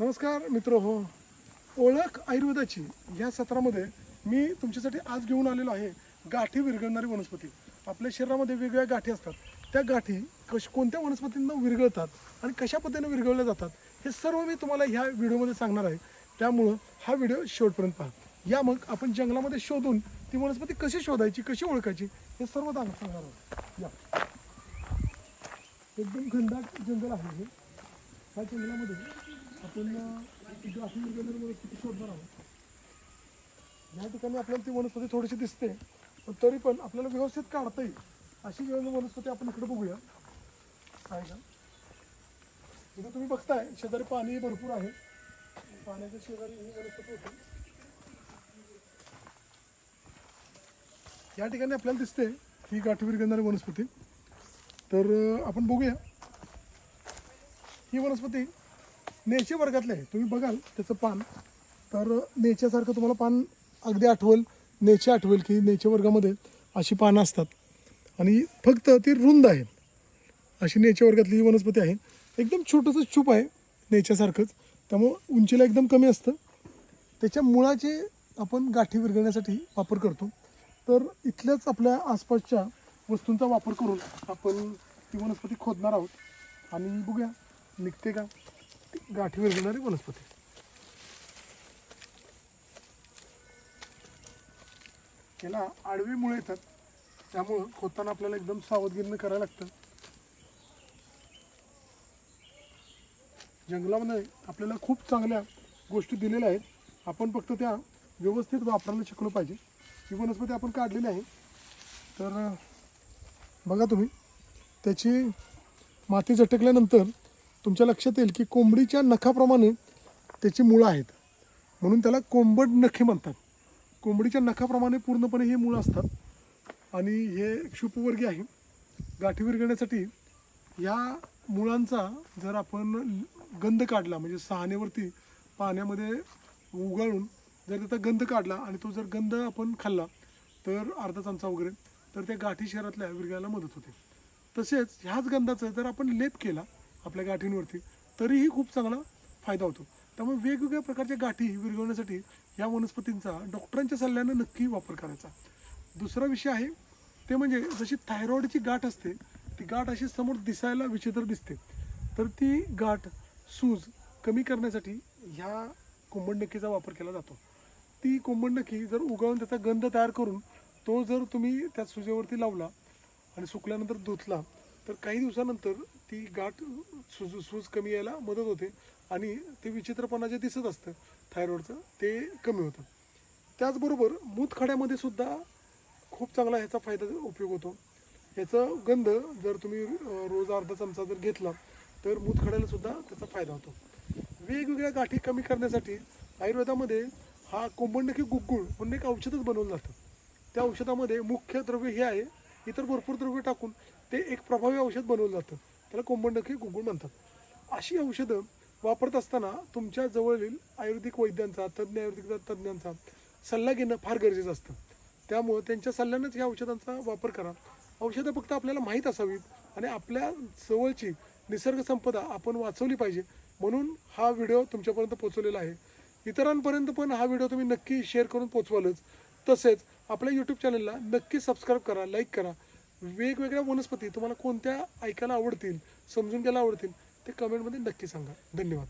नमस्कार मित्र हो ओळख आयुर्वेदाची या सत्रामध्ये मी तुमच्यासाठी आज घेऊन आलेलो आहे गाठी विरघळणारी वनस्पती. आपल्या शरीरामध्ये वेगवेगळ्या गाठी असतात. त्या गाठी कश कोणत्या वनस्पतींना विरघळतात आणि कशा पद्धतीने विरघळल्या जातात हे सर्व मी तुम्हाला ह्या व्हिडिओमध्ये सांगणार आहे. त्यामुळं हा व्हिडिओ शेवटपर्यंत पहा. या मग आपण जंगलामध्ये शोधून ती वनस्पती कशी शोधायची कशी ओळखायची हे सर्व सांग- सांगणार आहोत. या. एकदम घनदाट जंगल आहे हे. ह्या जंगलामध्ये आपण अं, गाठी किती शोधणार आहोत या ठिकाणी आपल्याला ती वनस्पती थोडीशी दिसते पण तरी पण आपल्याला व्यवस्थित काढता येईल. अशी वनस्पती आपण इकडे बघूया. काय का? इथं तुम्ही बघताय शेजारी पाणी भरपूर आहे. पाण्याच्या शेजारी ही वनस्पती होती. या ठिकाणी आपल्याला दिसते ही गाठी घेणारी वनस्पती. तर आपण बघूया. ही वनस्पती नेचे वर्गातले आहे. तुम्ही बघाल त्याचं पान. तर नेच्यासारखं तुम्हाला पान अगदी आठवल नेचे आठवेल की नेचे वर्गामध्ये अशी पानं असतात. आणि फक्त ती रुंद आहे. अशी नेचे वर्गातली ही वनस्पती आहे. एकदम छोटंसं चूप आहे नेच्यासारखंच त्यामुळं उंचीला एकदम कमी असतं. त्याच्या मुळाचे आपण गाठी विरघळण्यासाठी वापर करतो. तर इथल्याच आपल्या आसपासच्या वस्तूंचा वापर करून आपण ती वनस्पती खोदणार आहोत. आणि बघूया निघते का? गाठी विरघळणारी वनस्पती. याला आडवी मुळे येतात. त्यामुळं खोताना आपल्याला एकदम सावधगिरीनं करायला लागतं. जंगलामध्ये आपल्याला खूप चांगल्या गोष्टी दिलेल्या आहेत. आपण फक्त त्या व्यवस्थित वापरायला शिकलो पाहिजे. ही वनस्पती आपण काढलेली आहे. तर बघा तुम्ही त्याची माती झटकल्यानंतर तुमच्या लक्षात येईल की कोंबडीच्या नखाप्रमाणे त्याची मुळं आहेत. म्हणून त्याला कोंबड नखे म्हणतात. कोंबडीच्या नखाप्रमाणे पूर्णपणे हे मुळं असतात. आणि हे क्षुपवर्गीय आहे. गाठी विरघळण्यासाठी या मुळांचा जर आपण गंध काढला म्हणजे सहानेवरती पाण्यामध्ये उगाळून जर त्याचा गंध काढला आणि तो जर गंध आपण खाल्ला तर अर्धा चमचा वगैरे तर त्या गाठी शहरातल्या विरघायला मदत होते. तसेच ह्याच गंधाचा जर आपण लेप केला आपल्या गाठींवरती तरीही खूप चांगला फायदा होतो. त्यामुळे वेगवेगळ्या प्रकारच्या गाठी विरघळण्यासाठी या वनस्पतींचा डॉक्टरांच्या सल्ल्यानं नक्की वापर करायचा. दुसरा विषय आहे ते म्हणजे जशी थायरॉईडची गाठ असते ती गाठ अशी समोर दिसायला विचित्र दिसते. तर ती गाठ सूज कमी करण्यासाठी ह्या कोंबडनक्कीचा वापर केला जातो. ती कोंबडनक्की जर उगाळून त्याचा गंध तयार करून तो जर तुम्ही त्या सुजेवरती लावला आणि सुकल्यानंतर धुतला तर काही दिवसानंतर ती गाठ सूज सूज कमी यायला मदत होते आणि ते विचित्रपणा जे दिसत असतं थायरॉईडचं ते कमी होतं. त्याचबरोबर मूतखड्यामध्ये सुद्धा खूप चांगला ह्याचा फायदा उपयोग होतो. ह्याचा गंध जर तुम्ही रोज अर्धा चमचा जर घेतला तर मूतखड्याला सुद्धा त्याचा फायदा होतो. वेगवेगळ्या गाठी कमी करण्यासाठी आयुर्वेदामध्ये हा कोंबंडकी गुगुळ म्हणून एक औषधच बनवलं जातं. त्या औषधामध्ये मुख्य द्रव्य हे आहे इतर भरपूर द्रव्य टाकून ते एक प्रभावी औषध बनवलं जातं. त्याला कोंबडनखी गुग्गुळ म्हणतात. अशी औषधं वापरत असताना तुमच्या जवळील आयुर्वेदिक वैद्यांचा तज्ज्ञ आयुर्वेदिक तज्ज्ञांचा सल्ला घेणं फार गरजेचं असतं. त्यामुळं त्यांच्या सल्ल्यानंच या औषधांचा वापर करा. औषधं फक्त आपल्याला माहीत असावीत आणि आपल्या जवळची निसर्ग संपदा आपण वाचवली पाहिजे म्हणून हा व्हिडिओ तुमच्यापर्यंत पोचवलेला आहे. इतरांपर्यंत पण हा व्हिडिओ तुम्ही नक्की शेअर करून पोचवालच तसेच आपल्या यूट्यूब चॅनलला नक्की सबस्क्राईब करा लाईक करा. वेगवेगळ्या वनस्पती तुम्हाला कोणत्या ऐकायला आवडतील समजून घ्यायला आवडतील ते कमेंटमध्ये नक्की सांगा. धन्यवाद.